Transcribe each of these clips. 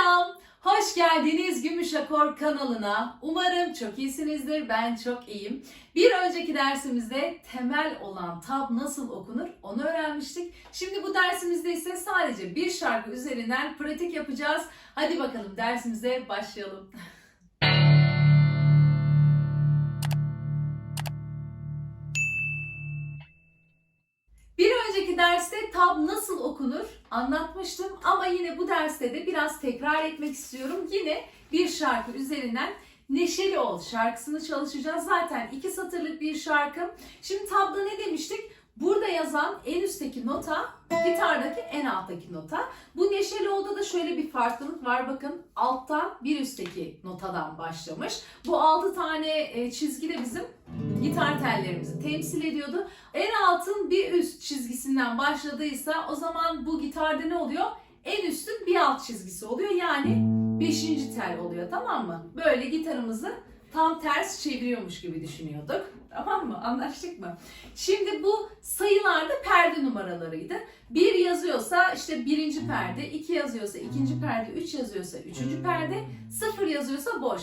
Selam, hoş geldiniz Gümüş Akor kanalına. Umarım çok iyisinizdir, ben çok iyiyim. Bir önceki dersimizde temel olan tab nasıl okunur onu öğrenmiştik. Şimdi bu dersimizde ise sadece bir şarkı üzerinden pratik yapacağız. Hadi bakalım dersimize başlayalım. derste tab nasıl okunur anlatmıştım ama yine bu derste de biraz tekrar etmek istiyorum. Yine bir şarkı üzerinden Neşeli Ol şarkısını çalışacağız. Zaten iki satırlık bir şarkı. Şimdi tabda ne demiştik? Burada yazan en üstteki nota, gitardaki en alttaki nota. Bu Neşeli Ol'da da şöyle bir farklılık var. Bakın alttan bir üstteki notadan başlamış. Bu altı tane e, çizgi de bizim gitar tellerimizi temsil ediyordu. En altın bir üst çizgisinden başladıysa o zaman bu gitarda ne oluyor? En üstün bir alt çizgisi oluyor. Yani beşinci tel oluyor tamam mı? Böyle gitarımızı tam ters çeviriyormuş gibi düşünüyorduk. Tamam mı? Anlaştık mı? Şimdi bu sayılarda perde numaralarıydı. Bir yazıyorsa işte birinci perde, iki yazıyorsa ikinci perde, üç yazıyorsa üçüncü perde, sıfır yazıyorsa boş.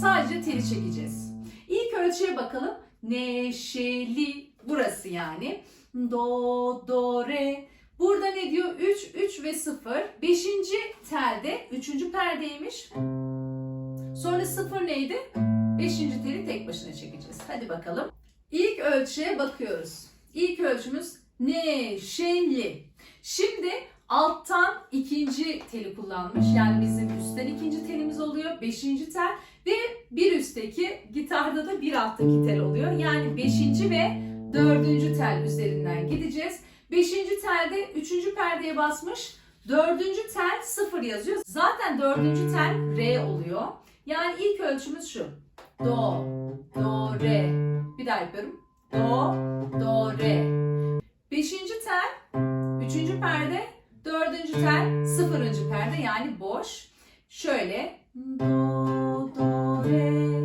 Sadece teli çekeceğiz. İlk ölçüye bakalım. Neşeli burası yani. Do, do, re. Burada ne diyor? 3, 3 ve 0. Beşinci telde üçüncü perdeymiş. Sonra 0 neydi? Beşinci teli tek başına çekeceğiz. Hadi bakalım. İlk ölçüye bakıyoruz. İlk ölçümüz neşeli. Şimdi alttan ikinci teli kullanmış. Yani bizim üstten ikinci telimiz oluyor. Beşinci tel ve bir üstteki gitarda da bir alttaki tel oluyor. Yani beşinci ve dördüncü tel üzerinden gideceğiz. Beşinci telde üçüncü perdeye basmış. Dördüncü tel sıfır yazıyor. Zaten dördüncü tel re oluyor. Yani ilk ölçümüz şu. Do, do, re. Bir daha yapıyorum. Do, do, re. Beşinci tel, üçüncü perde, dördüncü tel, sıfırıncı perde yani boş. Şöyle. Do, do, re.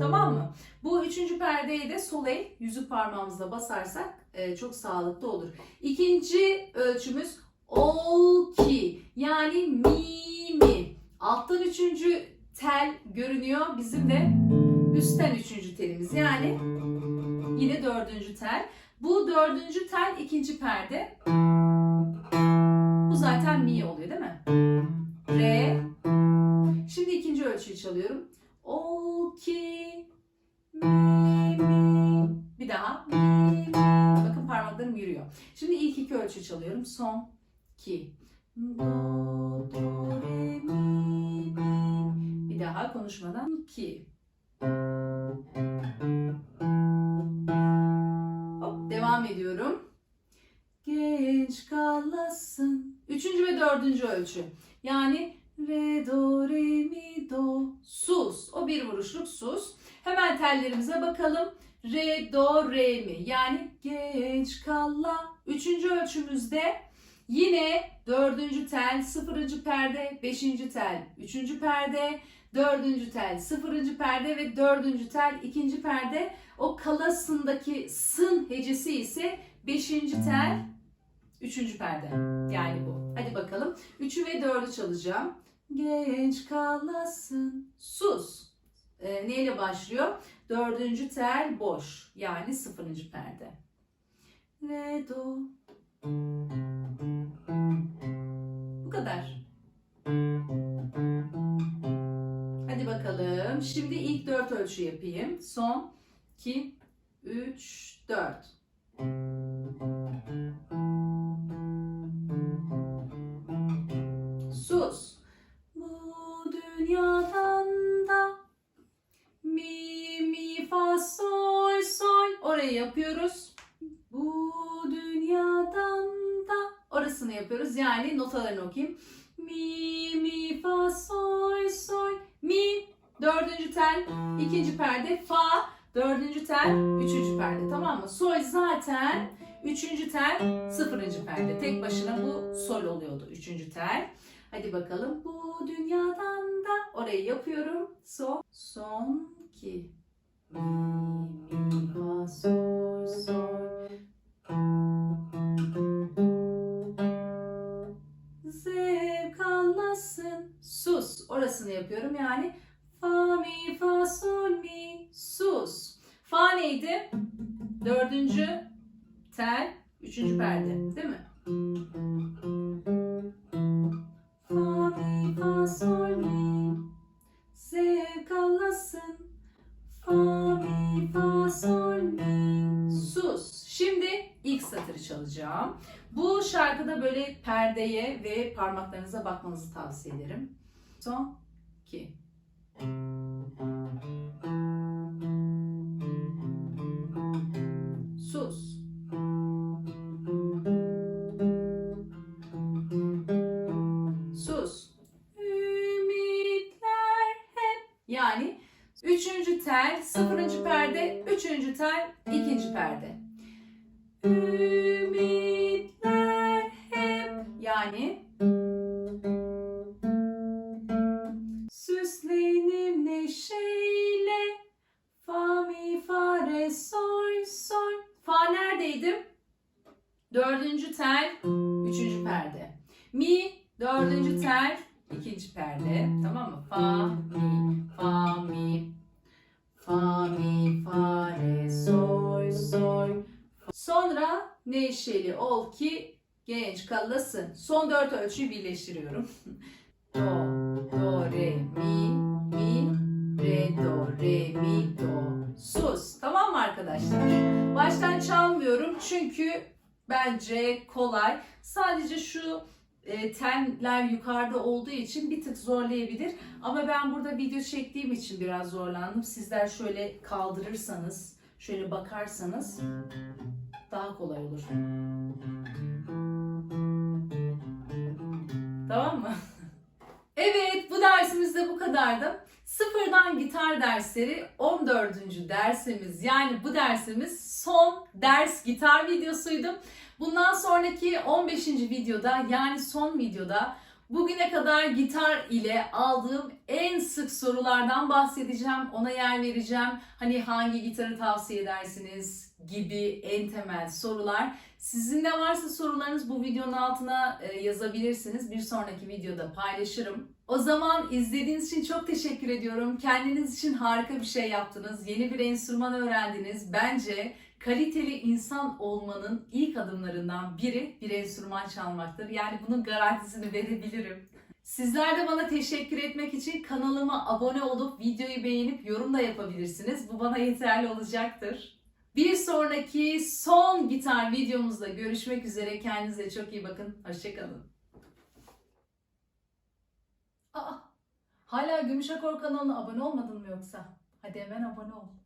Tamam mı? Bu üçüncü perdeye de sol el yüzük parmağımızla basarsak e, çok sağlıklı olur. İkinci ölçümüz ol ki yani mi mi. Alttan üçüncü tel görünüyor. Bizim de üstten üçüncü telimiz. Yani yine dördüncü tel. Bu dördüncü tel ikinci perde. Bu zaten mi oluyor değil mi? Re. Şimdi ikinci ölçüyü çalıyorum. Ol ki mi mi. Bir daha mi mi. Bakın parmaklarım yürüyor. Şimdi ilk iki ölçü çalıyorum. Son ki. Do, do, re, mi, daha konuşmadan ki. Hop devam ediyorum. Genç kalasın. Üçüncü ve dördüncü ölçü. Yani re, do, re, mi, do, sus. O bir vuruşluk sus. Hemen tellerimize bakalım. Re, do, re, mi. Yani genç kalla. Üçüncü ölçümüzde yine dördüncü tel, sıfırıncı perde, beşinci tel, üçüncü perde, dördüncü tel, sıfırıncı perde ve dördüncü tel, ikinci perde. O kalasındaki sın hecesi ise beşinci tel, üçüncü perde. Yani bu. Hadi bakalım. Üçü ve dördü çalacağım. Genç kalasın. Sus. Ee, neyle başlıyor? Dördüncü tel boş. Yani sıfırıncı perde. Re, do. Bu kadar. Bakalım. Şimdi ilk dört ölçü yapayım. Son 2, 3, 4. Sus. Bu dünyadan da mi mi fa sol sol orayı yapıyoruz. Bu dünyadan da orasını yapıyoruz. Yani notalarını okuyayım. Mi mi fa sol sol mi dördüncü tel ikinci perde fa dördüncü tel üçüncü perde tamam mı? Sol zaten üçüncü tel sıfırıncı perde. Tek başına bu sol oluyordu üçüncü tel. Hadi bakalım bu dünyadan da orayı yapıyorum. Son son ki mi mi fa sol sol sus orasını yapıyorum. Yani neydi? Dördüncü tel, üçüncü perde değil mi? Fa mi fa sol mi zevk alasın. Fa mi fa sol mi sus. Şimdi ilk satırı çalacağım. Bu şarkıda böyle perdeye ve parmaklarınıza bakmanızı tavsiye ederim. Son, iki. Sus. 0. perde, 3. tel, 2. perde. Ümitler hep yani Süslenim neşeyle Fa mi fa re sol sol Fa neredeydim? Dördüncü tel, üçüncü perde. Mi, dördüncü tel, ikinci perde. Tamam mı? Fa, mi, fa, mi, fa mi fa re sol sol. Sonra neşeli ol ki genç kalasın. Son dört ölçüyü birleştiriyorum. do, do, re, mi, mi, re, do, re, mi, do. Sus. Tamam mı arkadaşlar? Baştan çalmıyorum çünkü bence kolay. Sadece şu e, tenler yukarıda olduğu için bir tık zorlayabilir. Ama ben burada video çektiğim için biraz zorlandım. Sizler şöyle kaldırırsanız, şöyle bakarsanız daha kolay olur. Tamam mı? Evet, bu dersimiz de bu kadardı. Sıfırdan gitar dersleri 14. dersimiz. Yani bu dersimiz son ders gitar videosuydu. Bundan sonraki 15. videoda yani son videoda bugüne kadar gitar ile aldığım en sık sorulardan bahsedeceğim. Ona yer vereceğim. Hani hangi gitarı tavsiye edersiniz gibi en temel sorular. Sizin de varsa sorularınız bu videonun altına e, yazabilirsiniz. Bir sonraki videoda paylaşırım. O zaman izlediğiniz için çok teşekkür ediyorum. Kendiniz için harika bir şey yaptınız. Yeni bir enstrüman öğrendiniz. Bence kaliteli insan olmanın ilk adımlarından biri bir enstrüman çalmaktır. Yani bunun garantisini verebilirim. Sizler de bana teşekkür etmek için kanalıma abone olup videoyu beğenip yorum da yapabilirsiniz. Bu bana yeterli olacaktır. Bir sonraki son gitar videomuzda görüşmek üzere. Kendinize çok iyi bakın. Hoşçakalın. Aa, hala Gümüş Akor kanalına abone olmadın mı yoksa? Hadi hemen abone ol.